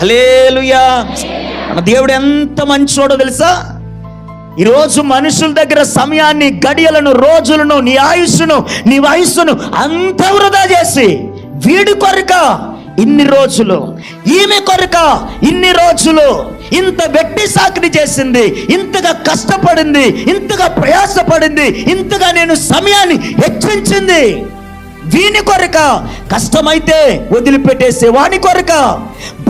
Hallelujah మన దేవుడు ఎంత మంచోడో తెలుసా? ఈరోజు మనుషుల దగ్గర సమయాన్ని గడియలను రోజులను నీ ఆయుస్సును నీ వయస్సును అంత వృధా చేసి వీడి కొరక ఇన్ని రోజులు ఈమె కొరక ఇన్ని రోజులు ఇంత వెట్టి సాకిరి చేసింది ఇంతగా కష్టపడింది ఇంతగా ప్రయాసపడింది ఇంతగా నేను సమయాన్ని హెచ్చించింది. వీని కొరక కష్టమైతే వదిలిపెట్టేసే వాని కొరక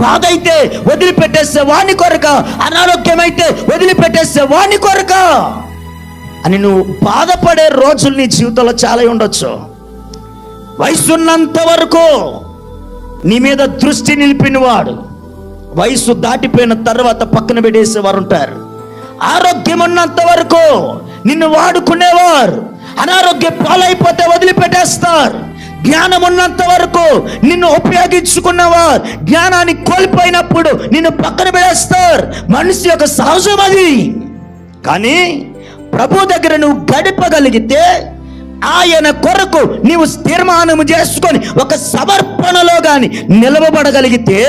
బాధ అయితే వదిలిపెట్టేసే వాణి కొరక అనారోగ్యమైతే వదిలిపెట్టేసే వాణి కొరక అని నువ్వు బాధపడే రోజులు నీ జీవితంలో చాలా ఉండొచ్చు. వయసున్నంత వరకు నీ మీద దృష్టి నిలిపినవాడు వయసు దాటిపోయిన తర్వాత పక్కన పెట్టేసేవారు ఉంటారు. ఆరోగ్యం ఉన్నంత వరకు నిన్ను వాడుకునేవారు అనారోగ్య పాలైపోతే వదిలిపెట్టేస్తారు. జ్ఞానం ఉన్నంత వరకు నిన్ను ఉపయోగించుకున్నవారు జ్ఞానాన్ని కోల్పోయినప్పుడు నిన్ను పక్కన పెడేస్తారు మనిషి యొక్క సహజం అది. కానీ ప్రభు దగ్గర నువ్వు గడపగలిగితే ఆయన కొరకు నీవు తీర్మానం చేసుకొని ఒక సమర్పణలో కానీ నిలవబడగలిగితే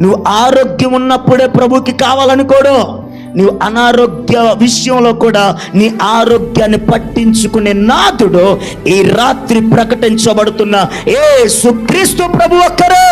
నువ్వు ఆరోగ్యం ఉన్నప్పుడే ప్రభుకి కావాలనుకోడు. నీవు అనారోగ్య విషయంలో కూడా నీ ఆరోగ్యాన్ని పట్టించుకునే నాథుడు ఈ రాత్రి ప్రకటించబడుతున్న ఏ సుక్రీస్తు ప్రభు ఒక్కరే.